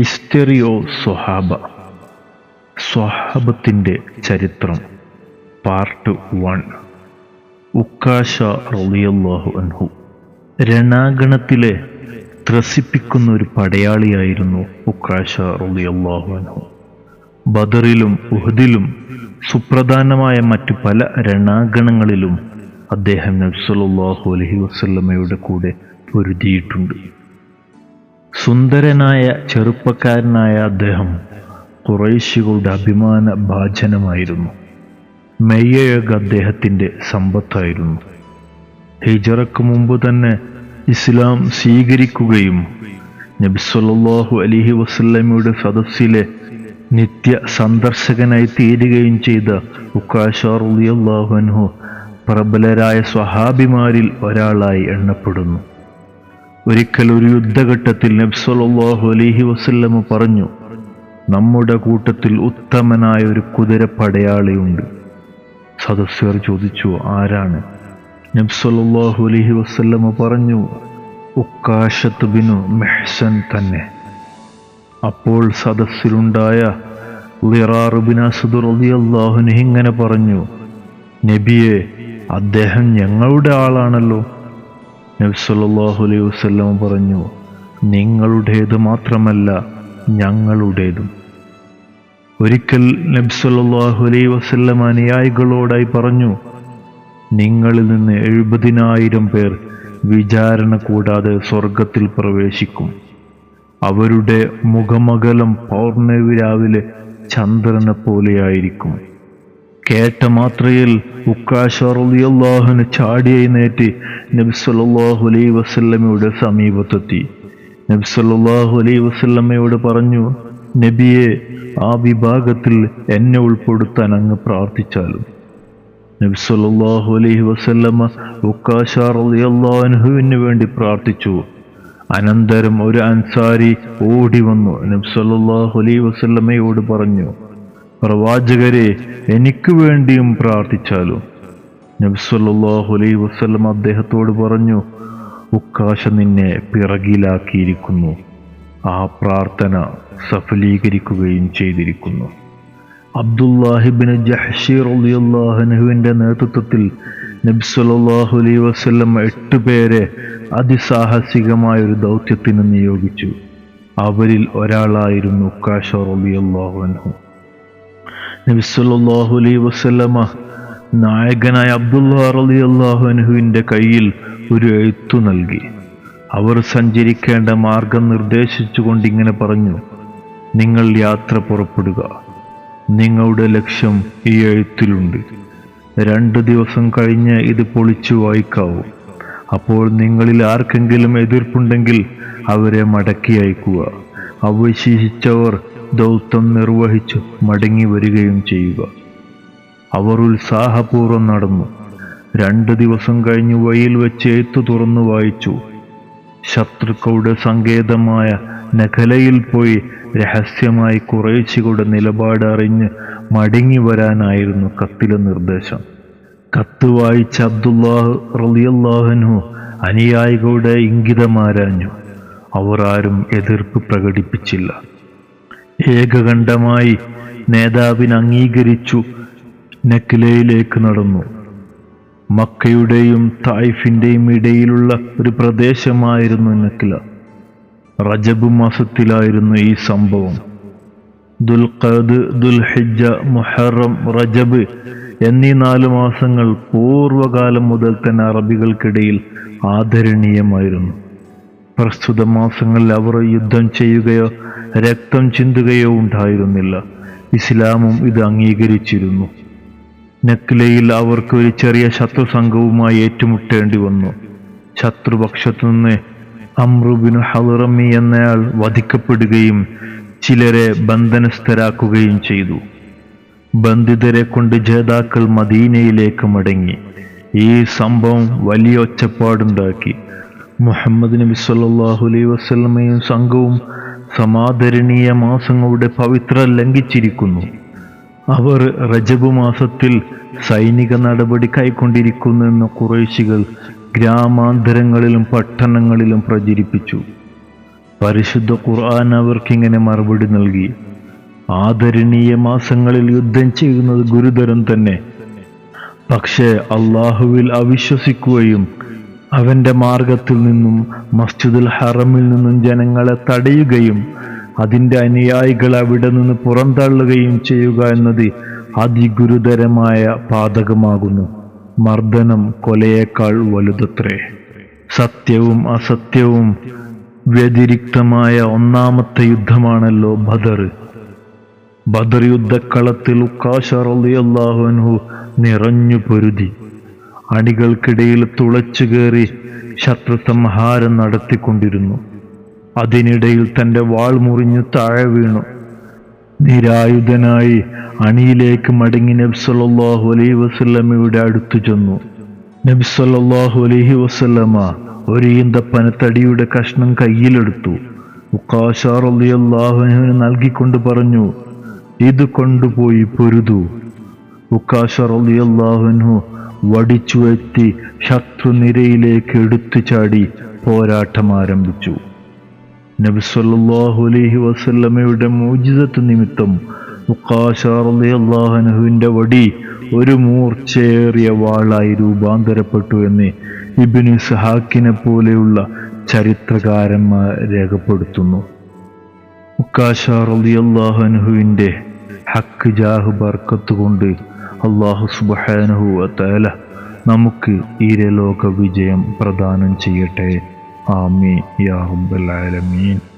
History of സ്വഹാബ. സ്വഹാബത്തിന്റെ ചരിത്രം പാർട്ട് വൺ ഉക്കാശ റളിയല്ലാഹു അൻഹു. രണാഗണത്തിലെ ത്രസിപ്പിക്കുന്ന ഒരു പടയാളിയായിരുന്നു ഉക്കാശ റളിയല്ലാഹു അൻഹു. ബദറിലും ഉഹദിലും സുപ്രധാനമായ മറ്റു പല രണാഗണങ്ങളിലും അദ്ദേഹം നബ്സുലാഹു അലഹി വസ്ല്ലമ്മയുടെ കൂടെ പൊരുതിയിട്ടുണ്ട്. സുന്ദരനായ ചെറുപ്പക്കാരനായ അദ്ദേഹം കുറേശികളുടെ അഭിമാന ഭാജനമായിരുന്നു. മെയ്യഴക് അദ്ദേഹത്തിന്റെ സമ്പത്തായിരുന്നു. ഹിജറക്ക് മുമ്പ് തന്നെ ഇസ്ലാം സ്വീകരിക്കുകയും നബിസ്വല്ലാഹു അലിഹി വസല്ലമയുടെ സദസ്സിലെ നിത്യ സന്ദർശകനായി തീരുകയും ചെയ്ത ഉക്കാഷാറുലിയല്ലാഹുഅൻഹു പ്രബലരായ സ്വഹാബിമാരിൽ ഒരാളായി എണ്ണപ്പെടുന്നു. ഒരിക്കൽ ഒരു യുദ്ധഘട്ടത്തിൽ നബ്സലാഹു അലഹി വസ്ല്ലമ പറഞ്ഞു നമ്മുടെ കൂട്ടത്തിൽ ഉത്തമനായ ഒരു കുതിരപ്പടയാളിയുണ്ട്. സദസ്യർ ചോദിച്ചു ആരാണ്? നബ്സലാഹു അലഹി വസ്ല്ലമ പറഞ്ഞു ഉക്കാശത്ത് ബിനു മെഹ്സൻ തന്നെ. അപ്പോൾ സദസ്സിലുണ്ടായ ഇങ്ങനെ പറഞ്ഞു നബിയെ അദ്ദേഹം ഞങ്ങളുടെ ആളാണല്ലോ. നബ്സല്ലാഹു അലൈഹി വസ്ലം പറഞ്ഞു നിങ്ങളുടേത് മാത്രമല്ല ഞങ്ങളുടേതും. ഒരിക്കൽ നബ്സല്ലാഹു അലൈഹി വസ്ല്ലം അനുയായികളോടായി പറഞ്ഞു നിങ്ങളിൽ നിന്ന് എഴുപതിനായിരം പേർ വിചാരണ കൂടാതെ സ്വർഗത്തിൽ പ്രവേശിക്കും. അവരുടെ മുഖമകലം പൗർണവി രാവിലെ ചന്ദ്രനെ പോലെയായിരിക്കും കേട്ട മാത്രയിൽ ഉക്കാഷറിയാഹുന് ചാടിയെഴുന്നേറ്റ് നബ്സല്ലാഹു അലൈ വസല്ലമയുടെ സമീപത്തെത്തി. നബ്സല്ലാഹു അലൈ വസല്ലമ്മയോട് പറഞ്ഞു നബിയെ ആ വിഭാഗത്തിൽ എന്നെ ഉൾപ്പെടുത്താൻ അങ്ങ് പ്രാർത്ഥിച്ചാലും. നബ്സല്ലാഹു അലൈഹി വസല്ലമ്മ ഉക്കാഷാറിയാഹുവിന് വേണ്ടി പ്രാർത്ഥിച്ചു. അനന്തരം ഒരു അൻസാരി ഓടി വന്നു. നബ്സല്ലാഹു അലൈ വസല്ലമ്മയോട് പറഞ്ഞു പ്രവാചകരെ എനിക്ക് വേണ്ടിയും പ്രാർത്ഥിച്ചാലും? നബ്സല്ലാഹു അലൈ വസ്ലം അദ്ദേഹത്തോട് പറഞ്ഞു ഉക്കാശ നിന്നെ പിറകിലാക്കിയിരിക്കുന്നു. ആ പ്രാർത്ഥന സഫലീകരിക്കുകയും ചെയ്തിരിക്കുന്നു. അബ്ദുല്ലാഹിബിന് ജഹ്ഷീർ അലിയുല്ലാഹനുവിന്റെ നേതൃത്വത്തിൽ നബ്സല്ലാഹു അലൈ വസ്ലം എട്ട് പേരെ അതിസാഹസികമായ ഒരു ദൗത്യത്തിന് നിയോഗിച്ചു. അവരിൽ ഒരാളായിരുന്നു ഉക്കാഷർ അലിയല്ലാഹു നബിസ്വല്ലാഹു അലൈ വസ്ലമ നായകനായ അബ്ദുല്ലാ അലി അള്ളാഹുനുഹുവിന്റെ കയ്യിൽ ഒരു എഴുത്തു നൽകി. അവർ സഞ്ചരിക്കേണ്ട മാർഗം നിർദ്ദേശിച്ചുകൊണ്ട് ഇങ്ങനെ പറഞ്ഞു നിങ്ങൾ യാത്ര പുറപ്പെടുക. നിങ്ങളുടെ ലക്ഷ്യം ഈ എഴുത്തിലുണ്ട്. രണ്ട് ദിവസം കഴിഞ്ഞ് ഇത് പൊളിച്ചു വായിക്കാവൂ. അപ്പോൾ നിങ്ങളിൽ ആർക്കെങ്കിലും എതിർപ്പുണ്ടെങ്കിൽ അവരെ മടക്കി അയക്കുക. അവശേഷിച്ചവർ ദൗത്യം നിർവഹിച്ചു മടങ്ങി വരികയും ചെയ്യുക. അവർ ഉത്സാഹപൂർവം നടന്നു. രണ്ട് ദിവസം കഴിഞ്ഞ് വയിൽ വെച്ച് എഴുത്തു തുറന്നു വായിച്ചു. ശത്രുക്കളുടെ സങ്കേതമായ നഖലയിൽ പോയി രഹസ്യമായി കുറേശ്ശികളുടെ നിലപാട് അറിഞ്ഞ് മടങ്ങി വരാനായിരുന്നു കത്തിലെ നിർദ്ദേശം. കത്ത് വായിച്ച അബ്ദുല്ലാഹ് റലിയല്ലാഹനു അനുയായികളുടെ ഇംഗിതമാരാഞ്ഞു അവർ ആരും എതിർപ്പ് പ്രകടിപ്പിച്ചില്ല. ഏകകണ്ഠമായി നേതാവിനെ അംഗീകരിച്ചു നക്കിലയിലേക്ക് നടന്നു. മക്കയുടെയും തായിഫിന്റെയും ഇടയിലുള്ള ഒരു പ്രദേശമായിരുന്നു നക്കില. റജബ് മാസത്തിലായിരുന്നു ഈ സംഭവം. ദുൽഖദ് ദുൽഹിജ മുഹറം റജബ് എന്നീ നാല് മാസങ്ങൾ പൂർവകാലം മുതൽ തന്നെ അറബികൾക്കിടയിൽ ആദരണീയമായിരുന്നു. പ്രസ്തുത മാസങ്ങളിൽ അവർ യുദ്ധം ചെയ്യുകയോ രക്തം ചിന്തുകയോ ഉണ്ടായിരുന്നില്ല. ഇസ്ലാമും ഇത് അംഗീകരിച്ചിരുന്നു. നക്ലയിൽ അവർക്ക് ഒരു ചെറിയ ശത്രു സംഘവുമായി ഏറ്റുമുട്ടേണ്ടി വന്നു. ശത്രുപക്ഷത്തു നിന്ന് അമ്രുബിനു ഹലുറമി എന്നയാൾ വധിക്കപ്പെടുകയും ചിലരെ ബന്ധനസ്ഥരാക്കുകയും ചെയ്തു. ബന്ധിതരെ കൊണ്ട് ജേതാക്കൾ മദീനയിലേക്ക് മടങ്ങി. ഈ സംഭവം വലിയ ഒച്ചപ്പാടുണ്ടാക്കി. മുഹമ്മദ് നബി സല്ലാഹു അലൈഹി വസ്ലമയും സംഘവും സമാദരണീയ മാസങ്ങളുടെ പവിത്ര ലംഘിച്ചിരിക്കുന്നു. അവർ റജബ് മാസത്തിൽ സൈനിക നടപടി കൈക്കൊണ്ടിരിക്കുന്നെന്ന് കുറേശികൾ ഗ്രാമാന്തരങ്ങളിലും പട്ടണങ്ങളിലും പ്രചരിപ്പിച്ചു. പരിശുദ്ധ ഖുർആൻ അവർക്കിങ്ങനെ മറുപടി നൽകി. ആദരണീയ മാസങ്ങളിൽ യുദ്ധം ചെയ്യുന്നത് ഗുരുതരം തന്നെ. പക്ഷേ അള്ളാഹുവിൽ അവിശ്വസിക്കുകയും അവന്റെ മാർഗത്തിൽ നിന്നും മസ്ജിദുൽ ഹറമിൽ നിന്നും ജനങ്ങളെ തടയുകയും അതിന്റെ അനുയായികൾ അവിടെ നിന്ന് പുറന്തള്ളുകയും ചെയ്യുക എന്നത് അതിഗുരുതരമായ പാതകമാകുന്നു. മർദ്ദനം കൊലയേക്കാൾ വലുതത്രേ. സത്യവും അസത്യവും വ്യതിരിക്തമായ ഒന്നാമത്തെ യുദ്ധമാണല്ലോ ബദർ. ബദർ യുദ്ധക്കളത്തിൽ ഉക്കാശറിയാഹുൻഹു നിറഞ്ഞു പൊരുതി. അണികൾക്കിടയിൽ തുളച്ചു കയറി ശത്രു സംഹാരം നടത്തിക്കൊണ്ടിരുന്നു. അതിനിടയിൽ തന്റെ വാൾ മുറിഞ്ഞു താഴെ വീണു. നിരായുധനായി അണിയിലേക്ക് മടങ്ങി നബ്സല്ലാഹു അലൈഹി വസ്ല്ലമ്മയുടെ അടുത്തു ചെന്നു. നബ്സല്ലാഹു അലൈഹി വസല്ലമ ഒരു ഈന്തപ്പനത്തടിയുടെ കഷ്ണം കയ്യിലെടുത്തു. ഉക്കാശാർ അള്ളാഹുവിന് നൽകിക്കൊണ്ട് പറഞ്ഞു ഇത് കൊണ്ടുപോയി പൊരുതു. അള്ളാഹുനു വടിച്ചു എത്തി ശത്രുനിരയിലേക്ക് എടുത്തു ചാടി പോരാട്ടം ആരംഭിച്ചു നബിസ്വല്ലാഹു അലൈഹി വസല്ലമയുടെ മോചിതത്ത് നിമിത്തം അള്ളാഹുനുവിന്റെ വടി ഒരു മൂർച്ചയേറിയ വാളായി രൂപാന്തരപ്പെട്ടു എന്ന് ഇബിന് സഹാക്കിനെ പോലെയുള്ള ചരിത്രകാരന്മാർ രേഖപ്പെടുത്തുന്നു. അള്ളാഹുനുവിന്റെ ഹക്ക് ജാഹ് ബർക്കത്ത് കൊണ്ട് അള്ളാഹു സുബാനഹു അത്തല നമുക്ക് ഈരലോക വിജയം പ്രദാനം ചെയ്യട്ടെ. ആമി യാ റബ്ബൽ ആലമീൻ.